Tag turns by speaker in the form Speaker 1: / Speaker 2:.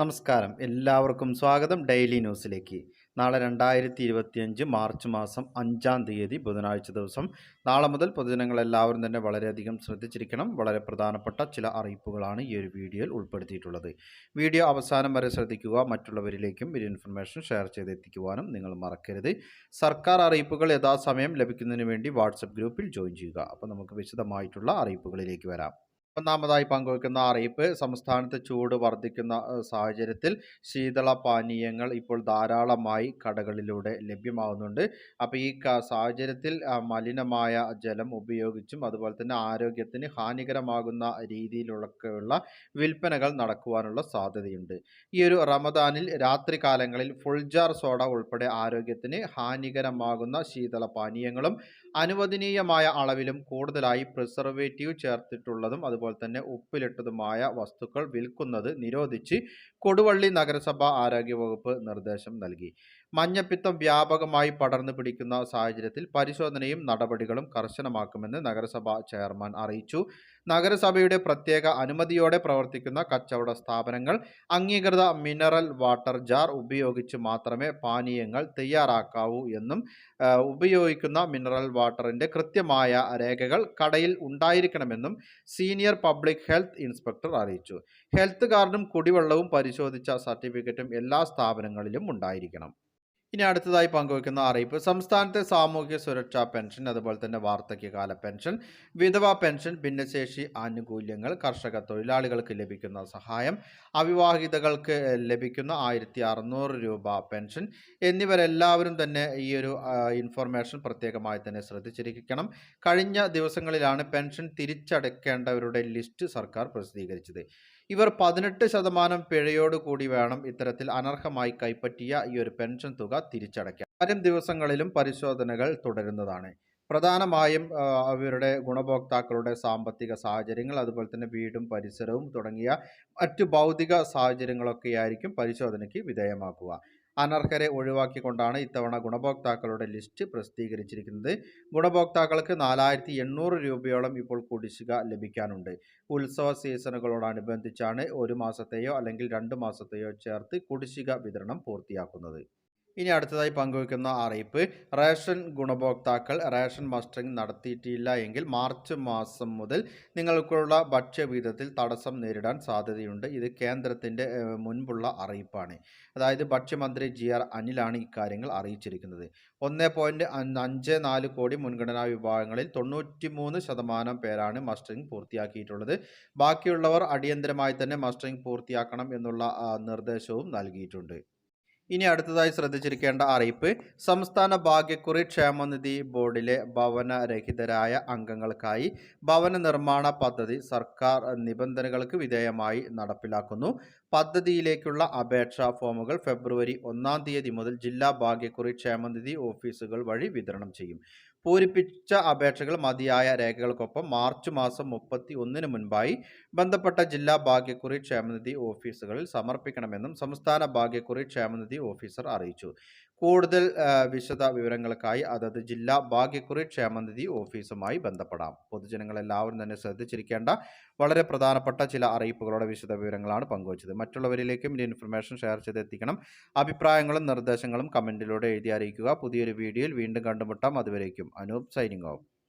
Speaker 1: നമസ്കാരം. എല്ലാവർക്കും സ്വാഗതം ഡെയിലി ന്യൂസിലേക്ക്. നാളെ രണ്ടായിരത്തി ഇരുപത്തിയഞ്ച് മാർച്ച് മാസം അഞ്ചാം തീയതി ബുധനാഴ്ച ദിവസം. നാളെ മുതൽ പൊതുജനങ്ങൾ എല്ലാവരും തന്നെ വളരെയധികം ശ്രദ്ധിച്ചിരിക്കണം. വളരെ പ്രധാനപ്പെട്ട ചില അറിയിപ്പുകളാണ് ഈ ഒരു വീഡിയോയിൽ ഉൾപ്പെടുത്തിയിട്ടുള്ളത്. വീഡിയോ അവസാനം വരെ ശ്രദ്ധിക്കുക. മറ്റുള്ളവരിലേക്കും ഈ ഇൻഫർമേഷൻ ഷെയർ ചെയ്തെത്തിക്കുവാനും നിങ്ങൾ മറക്കരുത്. സർക്കാർ അറിയിപ്പുകൾ യഥാസമയം ലഭിക്കുന്നതിന് വേണ്ടി വാട്സപ്പ് ഗ്രൂപ്പിൽ ജോയിൻ ചെയ്യുക. അപ്പോൾ നമുക്ക് വിശദമായിട്ടുള്ള അറിയിപ്പുകളിലേക്ക് വരാം. ഒന്നാമതായി പങ്കുവയ്ക്കുന്ന അറിയിപ്പ് സംസ്ഥാനത്ത് ചൂട് വർദ്ധിക്കുന്ന സാഹചര്യത്തിൽ ശീതള പാനീയങ്ങൾ ഇപ്പോൾ ധാരാളമായി കടകളിലൂടെ ലഭ്യമാവുന്നുണ്ട്. അപ്പോൾ ഈ സാഹചര്യത്തിൽ മലിനമായ ജലം ഉപയോഗിച്ചും അതുപോലെ തന്നെ ആരോഗ്യത്തിന് ഹാനികരമാകുന്ന രീതിയിലുള്ള വിൽപ്പനകൾ നടക്കുവാനുള്ള സാധ്യതയുണ്ട്. ഈ ഒരു റമദാനിൽ രാത്രി കാലങ്ങളിൽ ഫുൾജാർ സോഡ ഉൾപ്പെടെ ആരോഗ്യത്തിന് ഹാനികരമാകുന്ന ശീതള പാനീയങ്ങളും അനുവദനീയമായ അളവിലും കൂടുതലായി പ്രിസർവേറ്റീവ് ചേർത്തിട്ടുള്ളതും അതുപോലെ തന്നെ ഉപ്പിലിട്ടതുമായ വസ്തുക്കൾ വിൽക്കുന്നത് നിരോധിച്ച് കൊടുവള്ളി നഗരസഭ ആരോഗ്യവകുപ്പ് നിർദ്ദേശം നൽകി. മഞ്ഞപ്പിത്തം വ്യാപകമായി പടർന്നു പിടിക്കുന്ന സാഹചര്യത്തിൽ പരിശോധനയും നടപടികളും കർശനമാക്കുമെന്ന് നഗരസഭാ ചെയർമാൻ അറിയിച്ചു. നഗരസഭയുടെ പ്രത്യേക അനുമതിയോടെ പ്രവർത്തിക്കുന്ന കച്ചവട സ്ഥാപനങ്ങൾ അംഗീകൃത മിനറൽ വാട്ടർ ജാർ ഉപയോഗിച്ച് മാത്രമേ പാനീയങ്ങൾ തയ്യാറാക്കാവൂ എന്നും ഉപയോഗിക്കുന്ന മിനറൽ വാട്ടറിന്റെ കൃത്യമായ രേഖകൾ കടയിൽ ഉണ്ടായിരിക്കണമെന്നും സീനിയർ പബ്ലിക് ഹെൽത്ത് ഇൻസ്പെക്ടർ അറിയിച്ചു. ഹെൽത്ത് കാർഡും കുടിവെള്ളവും പരിശോധിച്ച സർട്ടിഫിക്കറ്റും എല്ലാ സ്ഥാപനങ്ങളിലും ഉണ്ടായിരിക്കണം. ഇനി അടുത്തതായി പങ്കുവയ്ക്കുന്ന അറിയിപ്പ് സംസ്ഥാനത്തെ സാമൂഹ്യ സുരക്ഷാ പെൻഷൻ അതുപോലെ തന്നെ വാർദ്ധക്യകാല പെൻഷൻ വിധവ പെൻഷൻ ഭിന്നശേഷി ആനുകൂല്യങ്ങൾ കർഷക തൊഴിലാളികൾക്ക് ലഭിക്കുന്ന സഹായം അവിവാഹിതകൾക്ക് ലഭിക്കുന്ന ആയിരത്തി അറുന്നൂറ് രൂപ പെൻഷൻ എന്നിവരെല്ലാവരും തന്നെ ഈ ഒരു ഇൻഫർമേഷൻ പ്രത്യേകമായി തന്നെ ശ്രദ്ധിച്ചിരിക്കണം. കഴിഞ്ഞ ദിവസങ്ങളിലാണ് പെൻഷൻ തിരിച്ചടക്കേണ്ടവരുടെ ലിസ്റ്റ് സർക്കാർ പ്രസിദ്ധീകരിച്ചത്. ഇവർ പതിനെട്ട് ശതമാനം പിഴയോടുകൂടി വേണം ഇത്തരത്തിൽ അനർഹമായി കൈപ്പറ്റിയ ഈ ഒരു പെൻഷൻ തുക തിരിച്ചടയ്ക്കാൻ. വരും ദിവസങ്ങളിലും പരിശോധനകൾ തുടരുന്നതാണ്. പ്രധാനമായും അവരുടെ ഗുണഭോക്താക്കളുടെ സാമ്പത്തിക സാഹചര്യങ്ങൾ അതുപോലെ തന്നെ വീടും പരിസരവും തുടങ്ങിയ മറ്റു ഭൗതിക സാഹചര്യങ്ങളൊക്കെയായിരിക്കും പരിശോധനയ്ക്ക് വിധേയമാക്കുക. അനർഹരെ ഒഴിവാക്കിക്കൊണ്ടാണ് ഇത്തവണ ഗുണഭോക്താക്കളുടെ ലിസ്റ്റ് പ്രസിദ്ധീകരിച്ചിരിക്കുന്നത്. ഗുണഭോക്താക്കൾക്ക് നാലായിരത്തി എണ്ണൂറ് രൂപയോളം ഇപ്പോൾ കുടിശ്ശിക ലഭിക്കാനുണ്ട്. ഉത്സവ സീസണുകളോടനുബന്ധിച്ചാണ് ഒരു മാസത്തെയോ അല്ലെങ്കിൽ രണ്ട് മാസത്തെയോ ചേർത്ത് കുടിശ്ശിക വിതരണം പൂർത്തിയാക്കുന്നത്. ഇനി അടുത്തതായി പങ്കുവയ്ക്കുന്ന അറിയിപ്പ് റേഷൻ ഗുണഭോക്താക്കൾ റേഷൻ മസ്റ്ററിംഗ് നടത്തിയിട്ടില്ല എങ്കിൽ മാർച്ച് മാസം മുതൽ നിങ്ങൾക്കുള്ള ഭക്ഷ്യവിഹിതത്തിൽ തടസ്സം നേരിടാൻ സാധ്യതയുണ്ട്. ഇത് കേന്ദ്രത്തിന്റെ മുൻപുള്ള അറിയിപ്പാണ്. അതായത് ഭക്ഷ്യമന്ത്രി ജി ആർ അനിലാണ് ഇക്കാര്യങ്ങൾ അറിയിച്ചിരിക്കുന്നത്. ഒന്ന് പോയിന്റ് അഞ്ച് നാല് കോടി മുൻഗണനാ വിഭാഗങ്ങളിൽ തൊണ്ണൂറ്റി മൂന്ന് ശതമാനം പേരാണ് മസ്റ്ററിംഗ് പൂർത്തിയാക്കിയിട്ടുള്ളത്. ബാക്കിയുള്ളവർ അടിയന്തരമായി തന്നെ മസ്റ്ററിംഗ് പൂർത്തിയാക്കണം എന്നുള്ള നിർദ്ദേശവും നൽകിയിട്ടുണ്ട്. ഇനി അടുത്തതായി ശ്രദ്ധിച്ചിരിക്കേണ്ട അറിയിപ്പ് സംസ്ഥാന ഭാഗ്യക്കുറി ക്ഷേമനിധി ബോർഡിലെ ഭവനരഹിതരായ അംഗങ്ങൾക്കായി ഭവന നിർമ്മാണ പദ്ധതി സർക്കാർ നിബന്ധനകൾക്ക് വിധേയമായി നടപ്പിലാക്കുന്നു. പദ്ധതിയിലേക്കുള്ള അപേക്ഷാ ഫോമുകൾ ഫെബ്രുവരി ഒന്നാം തീയതി മുതൽ ജില്ലാ ഭാഗ്യക്കുറി ക്ഷേമനിധി ഓഫീസുകൾ വഴി വിതരണം ചെയ്യും. പൂരിപ്പിച്ച അപേക്ഷകൾ മതിയായ രേഖകൾക്കൊപ്പം മാർച്ച് മാസം മുപ്പത്തി ഒന്നിന് മുൻപായി ബന്ധപ്പെട്ട ജില്ലാ ഭാഗ്യക്കുറി ക്ഷേമനിധി ഓഫീസുകളിൽ സമർപ്പിക്കണമെന്നും സംസ്ഥാന ഭാഗ്യക്കുറി ക്ഷേമനിധി ഓഫീസർ അറിയിച്ചു. കൂടുതൽ വിശദ വിവരങ്ങൾക്കായി അതത് ജില്ലാ ഭാഗ്യക്കുറി ക്ഷേമനിധി ഓഫീസുമായി ബന്ധപ്പെടാം. പൊതുജനങ്ങൾ എല്ലാവരും തന്നെ ശ്രദ്ധിച്ചിരിക്കേണ്ട വളരെ പ്രധാനപ്പെട്ട ചില അറിയിപ്പുകളുടെ വിശദ വിവരങ്ങളാണ് പങ്കുവച്ചത്. മറ്റുള്ളവരിലേക്കും ഈ ഇൻഫർമേഷൻ ഷെയർ ചെയ്തെത്തിക്കണം. അഭിപ്രായങ്ങളും നിർദ്ദേശങ്ങളും കമന്റിലൂടെ എഴുതി അറിയിക്കുക. പുതിയൊരു വീഡിയോയിൽ വീണ്ടും കണ്ടുമുട്ടാം. അതുവരേക്കും. Anoop signing off.